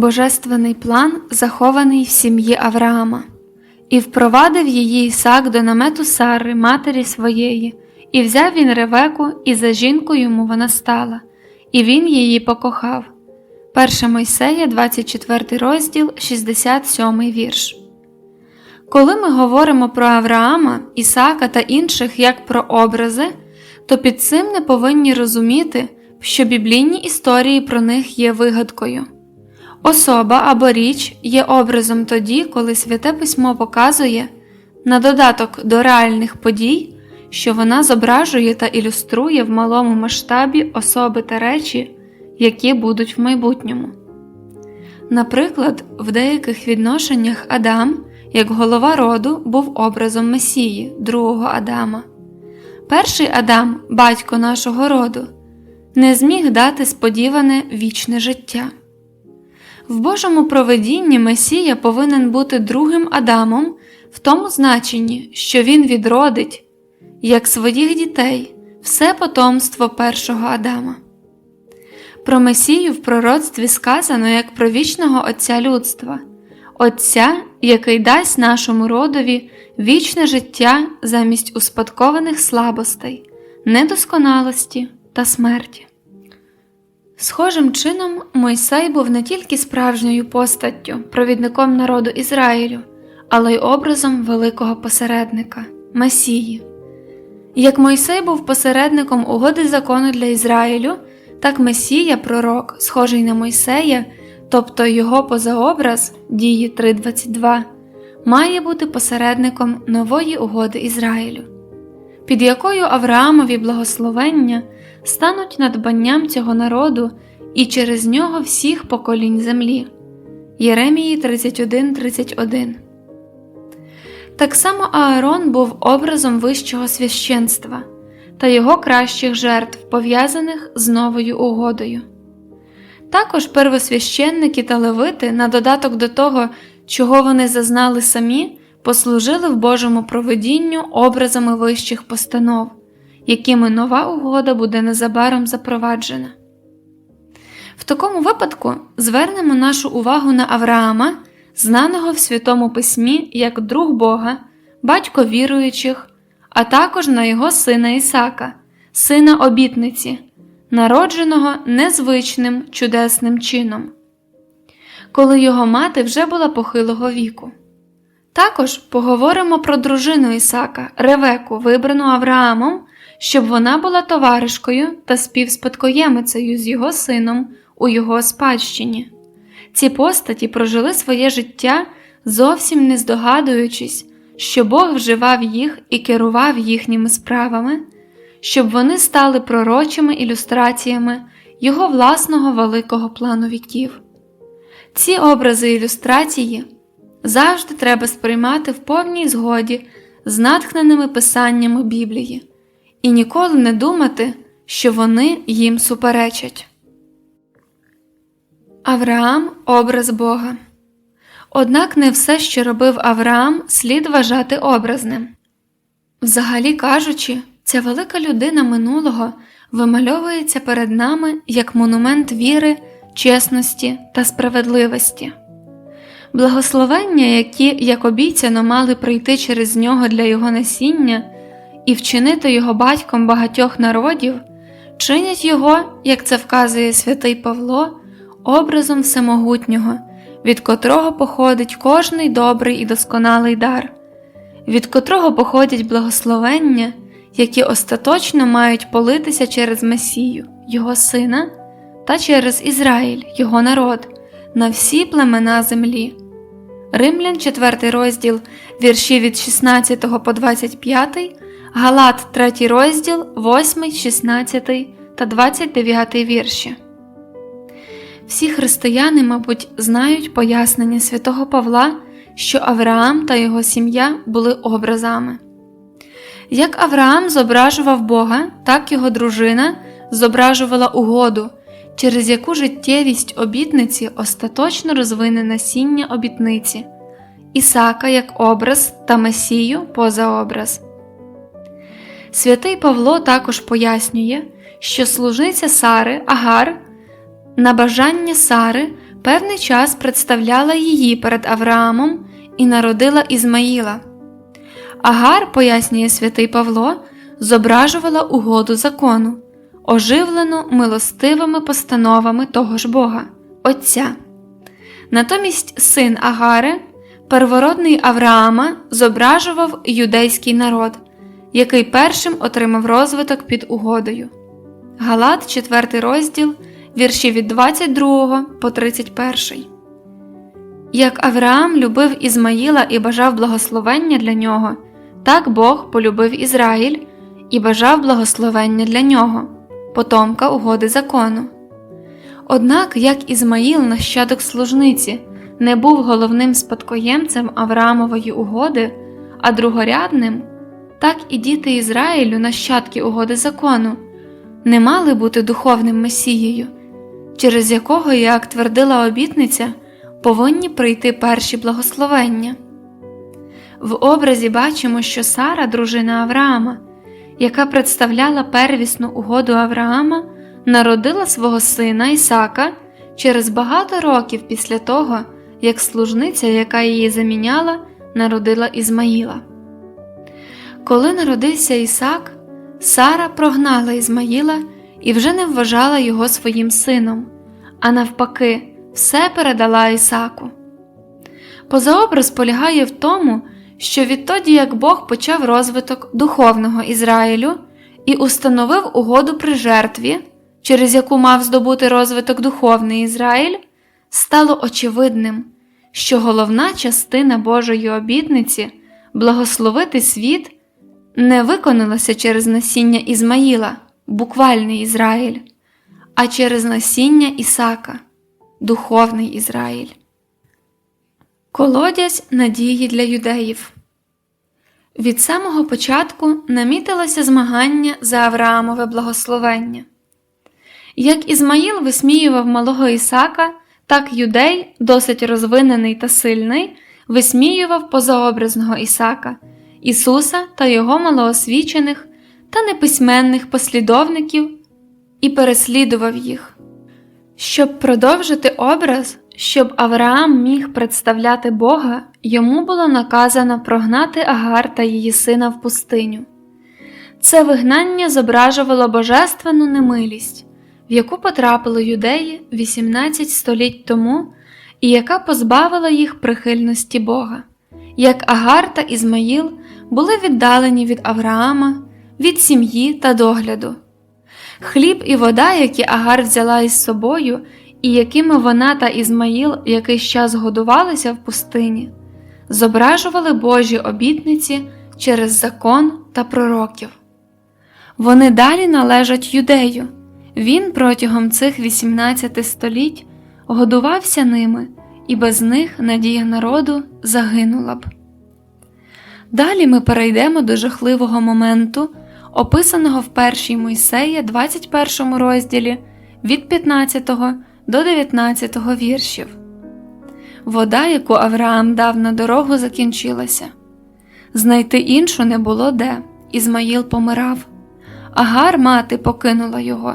Божественний план захований в сім'ї Авраама, і впровадив її Ісак до намету Сари, матері своєї, і взяв він ревеку, і за жінку йому вона стала, і він її покохав. 1 Мойсея, 24 розділ, 67 вірш. Коли ми говоримо про Авраама, Ісака та інших як про образи, то під цим не повинні розуміти, що біблійні історії про них є вигадкою. Особа або річ є образом тоді, коли Святе Письмо показує, на додаток до реальних подій, що вона зображує та ілюструє в малому масштабі особи та речі, які будуть в майбутньому. Наприклад, в деяких відношеннях Адам, як голова роду, був образом Месії, другого Адама. Перший Адам, батько нашого роду, не зміг дати сподіване вічне життя. В Божому проведінні Месія повинен бути другим Адамом в тому значенні, що він відродить, як своїх дітей, все потомство першого Адама. Про Месію в пророцтві сказано як про вічного Отця людства, Отця, який дасть нашому родові вічне життя замість успадкованих слабостей, недосконалості та смерті. Схожим чином, Мойсей був не тільки справжньою постаттю, провідником народу Ізраїлю, але й образом великого посередника Месії. Як Мойсей був посередником угоди закону для Ізраїлю, так Месія, пророк, схожий на Мойсея, тобто його позаобраз дії 3.22, має бути посередником нової угоди Ізраїлю, під якою Авраамові благословення стануть надбанням цього народу і через нього всіх поколінь землі. Єремії 31.31 Так само Аарон був образом вищого священства та його кращих жертв, пов'язаних з новою угодою. Також первосвященники та левити, на додаток до того, чого вони зазнали самі, послужили в Божому проведінню образами вищих постанов, якими нова угода буде незабаром запроваджена. В такому випадку звернемо нашу увагу на Авраама, знаного в Святому Письмі як друг Бога, батько віруючих, а також на його сина Ісака, сина обітниці, народженого незвичним чудесним чином, коли його мати вже була похилого віку. Також поговоримо про дружину Ісака, Ревеку, вибрану Авраамом, щоб вона була товаришкою та співспадкоємицею з його сином у його спадщині. Ці постаті прожили своє життя, зовсім не здогадуючись, що Бог вживав їх і керував їхніми справами, щоб вони стали пророчими ілюстраціями його власного великого плану віків. Ці образи ілюстрації завжди треба сприймати в повній згоді з натхненими писаннями Біблії і ніколи не думати, що вони їм суперечать. Авраам образ Бога. Однак не все, що робив Авраам, слід вважати образним. Взагалі кажучи, ця велика людина минулого вимальовується перед нами як монумент віри, чесності та справедливості. Благословення, які, як обіцяно, мали прийти через нього для його насіння і вчинити його батьком багатьох народів, чинять його, як це вказує святий Павло, образом всемогутнього, від котрого походить кожний добрий і досконалий дар, від котрого походять благословення, які остаточно мають политися через Месію, Його Сина, та через Ізраїль, Його народ, на всі племена землі. Римлян 4 розділ, вірші від 16 по 25, Галат 3 розділ, 8, 16 та 29 вірші. Всі християни, мабуть, знають пояснення святого Павла, що Авраам та його сім'я були образами. Як Авраам зображував Бога, так його дружина зображувала угоду, через яку життєвість обітниці остаточно розвине насіння обітниці, Ісака як образ та Месію поза образ. Святий Павло також пояснює, що служниця Сари Агар на бажання Сари певний час представляла її перед Авраамом і народила Ізмаїла. Агар, пояснює святий Павло, зображувала угоду закону, оживлену милостивими постановами того ж Бога, Отця. Натомість син Агари, первородний Авраама, зображував юдейський народ, який першим отримав розвиток під угодою. Галат, 4 розділ, вірші від 22 по 31. Як Авраам любив Ізмаїла і бажав благословення для нього, так Бог полюбив Ізраїль і бажав благословення для нього, потомка угоди закону. Однак, як Ізмаїл, нащадок служниці, не був головним спадкоємцем Авраамової угоди, а другорядним, так і діти Ізраїлю, нащадки угоди закону, не мали бути духовним месією, через якого, як твердила обітниця, повинні прийти перші благословення. В образі бачимо, що Сара, дружина Авраама, яка представляла первісну угоду Авраама, народила свого сина Ісака через багато років після того, як служниця, яка її заміняла, народила Ізмаїла. Коли народився Ісак, Сара прогнала Ізмаїла і вже не вважала його своїм сином, а навпаки, все передала Ісаку. Позаобраз полягає в тому, що відтоді як Бог почав розвиток духовного Ізраїлю і установив угоду при жертві, через яку мав здобути розвиток духовний Ізраїль, стало очевидним, що головна частина Божої обітниці благословити світ не виконалася через насіння Ізмаїла, буквальний Ізраїль, а через насіння Ісака, духовний Ізраїль. Колодязь надії для юдеїв. Від самого початку намітилося змагання за Авраамове благословення. Як Ізмаїл висміював малого Ісака, так юдей, досить розвинений та сильний, висміював позаобразного Ісака, Ісуса та його малоосвічених та неписьменних послідовників і переслідував їх. Щоб продовжити образ, щоб Авраам міг представляти Бога, йому було наказано прогнати Агар та її сина в пустиню. Це вигнання зображувало божественну немилість, в яку потрапили юдеї 18 століть тому, і яка позбавила їх прихильності Бога, як Агар та Ізмаїл були віддалені від Авраама, від сім'ї та догляду. Хліб і вода, які Агар взяла із собою, і якими вона та Ізмаїл якийсь час годувалися в пустині, зображували Божі обітниці через закон та пророків. Вони далі належать юдею. Він протягом цих 18 століть годувався ними, і без них надія народу загинула б. Далі ми перейдемо до жахливого моменту, описаного в першій Мойсея, 21 розділі від 15 до 19 віршів. Вода, яку Авраам дав на дорогу, закінчилася. Знайти іншу не було де. Ізмаїл помирав. Агар мати покинула його.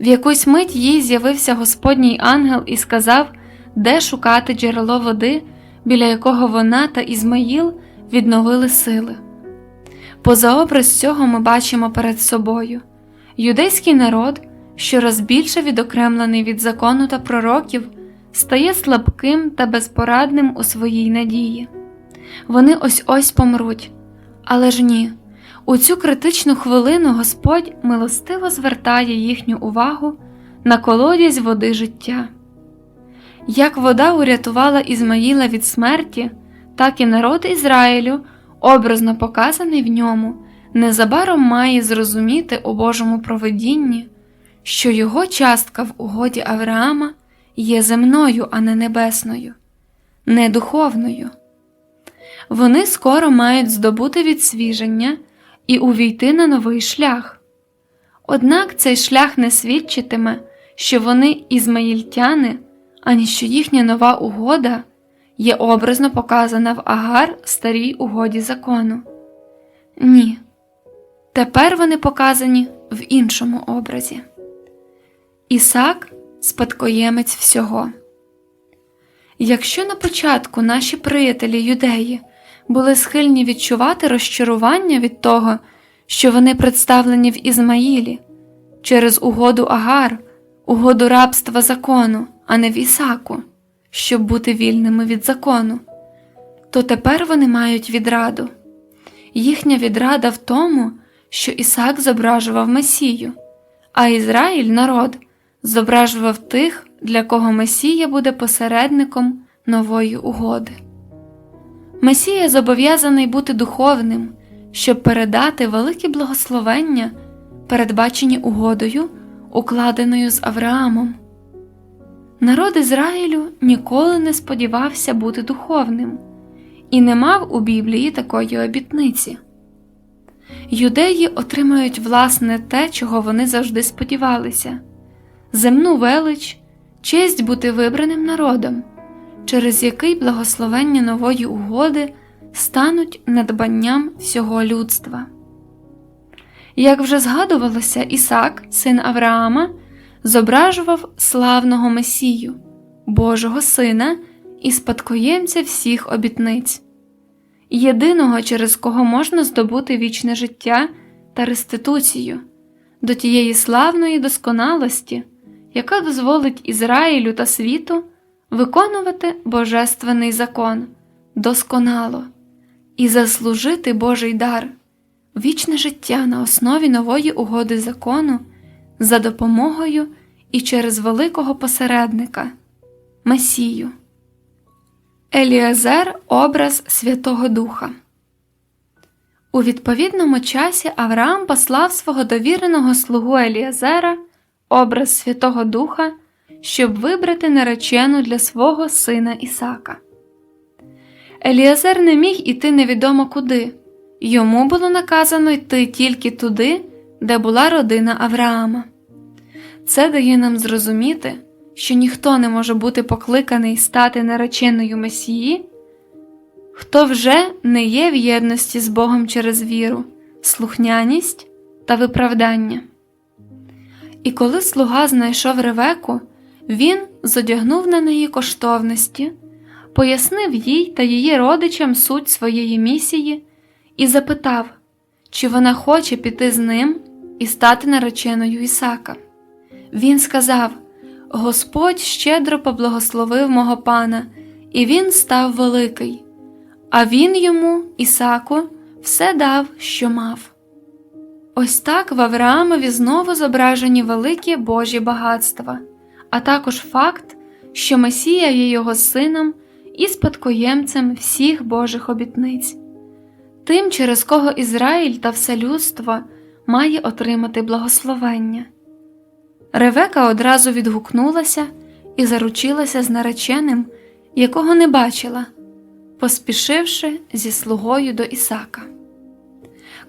В якусь мить їй з'явився Господній ангел і сказав, де шукати джерело води, біля якого вона та Ізмаїл відновили сили. Позаобраз цього ми бачимо перед собою юдейський народ, що розбільше відокремлений від закону та пророків, стає слабким та безпорадним у своїй надії. Вони ось ось помруть, але ж ні. У цю критичну хвилину Господь милостиво звертає їхню увагу на колодязь води життя. Як вода урятувала Ізмаїла від смерті, так і народ Ізраїлю, образно показаний в ньому, незабаром має зрозуміти у Божому провидінні, що його частка в угоді Авраама є земною, а не небесною, не духовною. Вони скоро мають здобути відсвіження і увійти на новий шлях. Однак цей шлях не свідчитиме, що вони ізмаїльтяни, ані що їхня нова угода є образно показана в Агар старій угоді закону. Ні. Тепер вони показані в іншому образі. Ісак спадкоємець всього. Якщо на початку наші приятелі юдеї були схильні відчувати розчарування від того, що вони представлені в Ізмаїлі через угоду Агар, угоду рабства закону, а не в Ісаку, щоб бути вільними від закону, то тепер вони мають відраду. Їхня відрада в тому, що Ісак зображував Месію, а Ізраїль, народ, зображував тих, для кого Месія буде посередником нової угоди. Месія зобов'язаний бути духовним, щоб передати великі благословення, передбачені угодою, укладеною з Авраамом. Народ Ізраїлю ніколи не сподівався бути духовним і не мав у Біблії такої обітниці. Юдеї отримають власне те, чого вони завжди сподівалися земну велич, честь бути вибраним народом, через який благословення нової угоди стануть надбанням всього людства. Як вже згадувалося, Ісак, син Авраама, зображував славного Месію, Божого Сина і спадкоємця всіх обітниць, єдиного, через кого можна здобути вічне життя та реституцію до тієї славної досконалості, яка дозволить Ізраїлю та світу виконувати божественний закон досконало і заслужити Божий дар, вічне життя на основі нової угоди закону за допомогою і через великого посередника Месію. Еліазер образ Святого Духа. У відповідному часі Авраам послав свого довіреного слугу Еліазера, образ Святого Духа, щоб вибрати наречену для свого сина Ісака. Еліазер не міг іти невідомо куди, йому було наказано йти тільки туди, де була родина Авраама. Це дає нам зрозуміти, що ніхто не може бути покликаний стати нареченою Месії, хто вже не є в єдності з Богом через віру, слухняність та виправдання. І коли слуга знайшов ревеку, він зодягнув на неї коштовності, пояснив їй та її родичам суть своєї місії і запитав, чи вона хоче піти з ним і стати нареченою Ісака. Він сказав: Господь щедро поблагословив мого пана, і він став великий, а він йому, Ісаку, все дав, що мав. Ось так в Авраамові знову зображені великі Божі багатства, а також факт, що Месія є його сином і спадкоємцем всіх Божих обітниць, тим, через кого Ізраїль та все людство має отримати благословення. Ревека одразу відгукнулася і заручилася з нареченим, якого не бачила, поспішивши зі слугою до Ісака.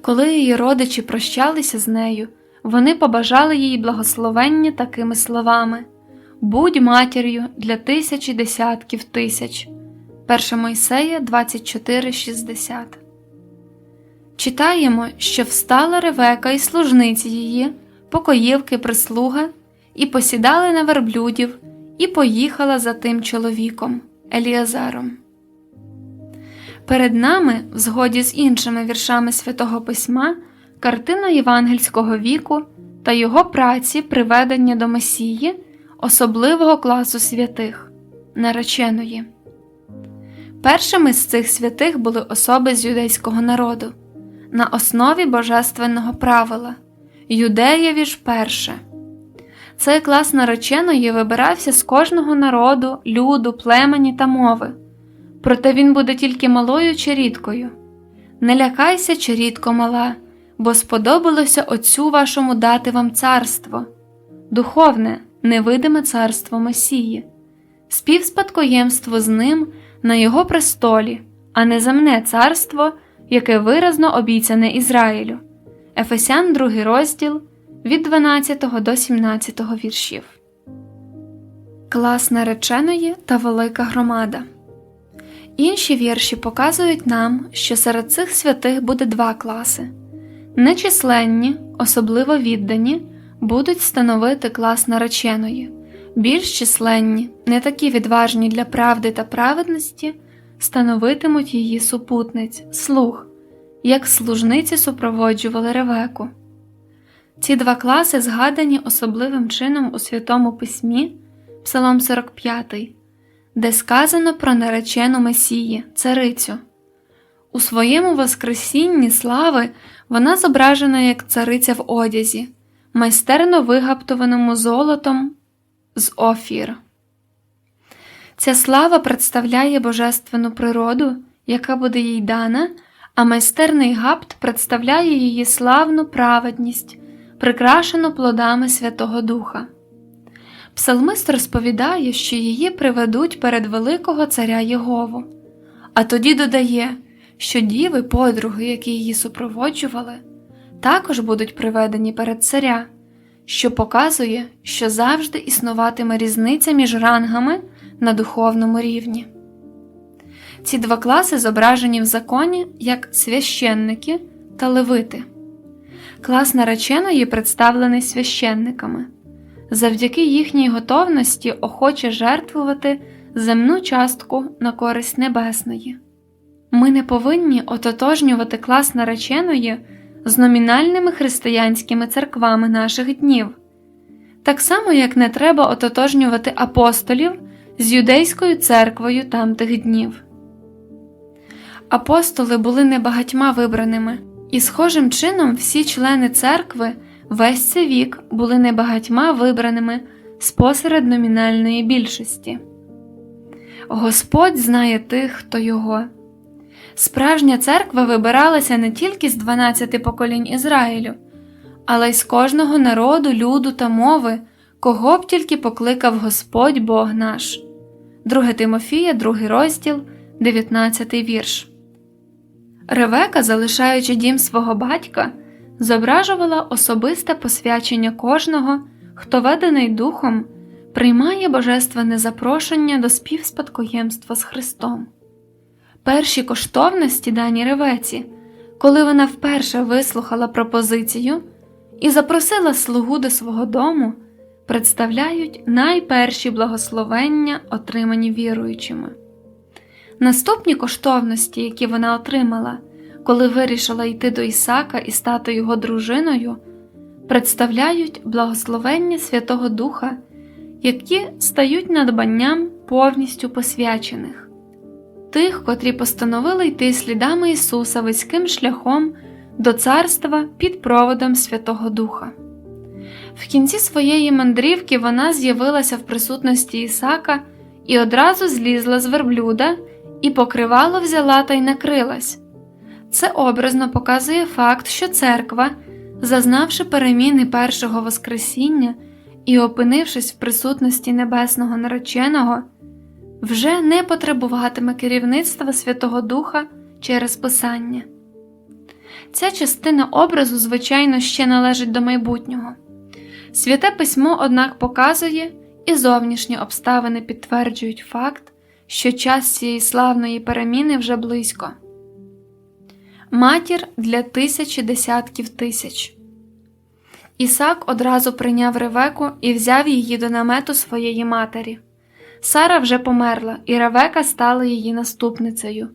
Коли її родичі прощалися з нею, вони побажали їй благословення такими словами Будь матір'ю для тисячі десятків тисяч. 1 Мойсея 24,60 Читаємо, що встала Ревека і служниці її, покоївки прислуга, і посідали на верблюдів, і поїхала за тим чоловіком Еліазаром. Перед нами, в згоді з іншими віршами святого Письма, картина євангельського віку та його праці приведення до Месії, особливого класу святих, нареченої. Першими з цих святих були особи з юдейського народу, на основі божественного правила Юдеєві ж перше. Цей клас нареченої вибирався з кожного народу, люду, племені та мови проте він буде тільки малою чи рідкою. Не лякайся, чи рідко мала, бо сподобалося Отцю вашому дати вам царство, духовне, невидиме царство Месії, співспадкоємство з ним на його престолі, а не земне царство, яке виразно обіцяне Ізраїлю. Ефесян, 2 розділ від 12 до 17 віршів. Клас нареченої та велика громада. Інші вірші показують нам, що серед цих святих буде два класи нечисленні, особливо віддані, будуть становити клас нареченої, Більш численні, не такі відважні для правди та праведності, становитимуть її супутниць, слуг, як служниці супроводжували Ревеку. Ці два класи згадані особливим чином у Святому Письмі, Псалом 45, де сказано про наречену Месії, царицю. У своєму Воскресінні слави вона зображена як цариця в одязі, майстерно вигаптованому золотом з офір. Ця слава представляє божественну природу, яка буде їй дана, а майстерний гаптпредставляє її славну праведність, прикрашену плодами Святого Духа. Псалмист розповідає, що її приведуть перед великого царя Єгову, а тоді додає, що діви, подруги, які її супроводжували, також будуть приведені перед царя, що показує, що завжди існуватиме різниця між рангами на духовному рівні. Ці два класи зображені в законі як священники та левити. Клас нареченої представлений священниками, завдяки їхній готовності охоче жертвувати земну частку на користь небесної. Ми не повинні ототожнювати клас нареченої з номінальними християнськими церквами наших днів, так само як не треба ототожнювати апостолів з юдейською церквою тамтих днів. Апостоли були небагатьма вибраними, і схожим чином всі члени церкви весь цей вік були небагатьма вибраними спосеред номінальної більшості. Господь знає тих, хто його. Справжня церква вибиралася не тільки з 12 поколінь Ізраїлю, але й з кожного народу, люду та мови, кого б тільки покликав Господь Бог наш. 2 Тимофія, 2 розділ, 19 вірш. Ревека, залишаючи дім свого батька, зображувала особисте посвячення кожного, хто ведений духом, приймає божественне запрошення до співспадкоємства з Христом. Перші коштовності дані ревеці, коли вона вперше вислухала пропозицію і запросила слугу до свого дому, представляють найперші благословення, отримані віруючими. Наступні коштовності, які вона отримала, коли вирішила йти до Ісака і стати його дружиною, представляють благословення Святого Духа, які стають надбанням повністю посвячених, тих, котрі постановили йти слідами Ісуса вузьким шляхом до царства під проводом Святого Духа. В кінці своєї мандрівки вона з'явилася в присутності Ісака і одразу злізла з верблюда і покривало взяла та й накрилась. Це образно показує факт, що церква, зазнавши переміни першого Воскресіння і опинившись в присутності небесного нареченого, вже не потребуватиме керівництва Святого Духа через Писання. Ця частина образу, звичайно, ще належить до майбутнього. Святе письмо, однак, показує і зовнішні обставини підтверджують факт, що час цієї славної переміни вже близько. Матір для тисячі десятків тисяч. Ісак одразу прийняв Ревеку і взяв її до намету своєї матері. Сара вже померла, і Ревека стала її наступницею.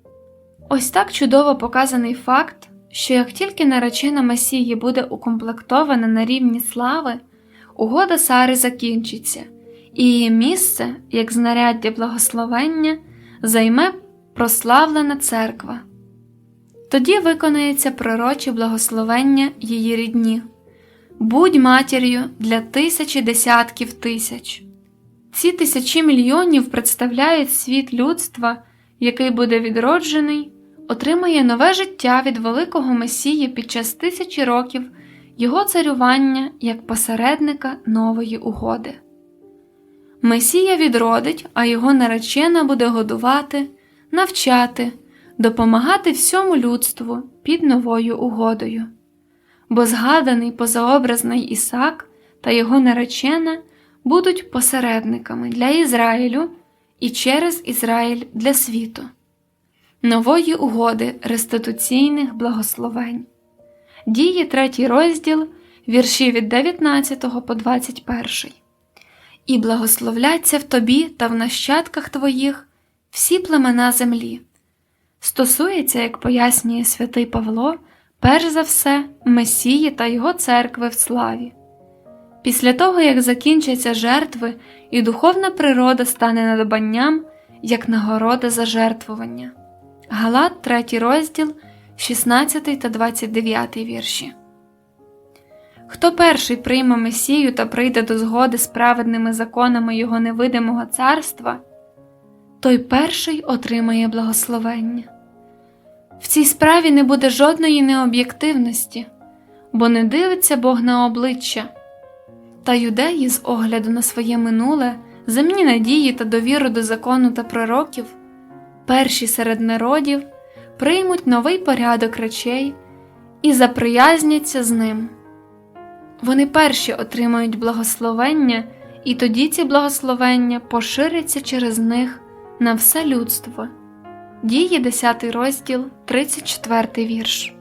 Ось так чудово показаний факт, що як тільки наречена Месії буде укомплектована на рівні слави, угода Сари закінчиться, і її місце, як знаряддя благословення, займе прославлена церква. Тоді виконається пророче благословення її рідні будь матір'ю для тисячі десятків тисяч. Ці тисячі мільйонів представляють світ людства, який буде відроджений, отримає нове життя від великого Месії під час тисячі років його царювання як посередника нової угоди. Месія відродить, а його наречена буде годувати, навчати, допомагати всьому людству під новою угодою. Бо згаданий позаобразний Ісак та його наречена будуть посередниками для Ізраїлю і через Ізраїль для світу, нової угоди реституційних благословень. Діє третій розділ, вірші від 19 по 21. І благословляться в тобі та в нащадках твоїх всі племена землі. Стосується, як пояснює святий Павло, перш за все Месії та його церкви в славі. Після того, як закінчаться жертви, і духовна природа стане надбанням, як нагорода за жертвування. Галат, 3 розділ, 16 та 29 вірші. Хто перший прийме Месію та прийде до згоди з праведними законами Його невидимого царства, той перший отримає благословення. В цій справі не буде жодної необ'єктивності, бо не дивиться Бог на обличчя. Та юдеї з огляду на своє минуле, земні надії та довіру до закону та пророків, перші серед народів приймуть новий порядок речей і заприязняться з ним. Вони перші отримають благословення, і тоді ці благословення поширяться через них на все людство. Дії 10 розділ, 34 вірш.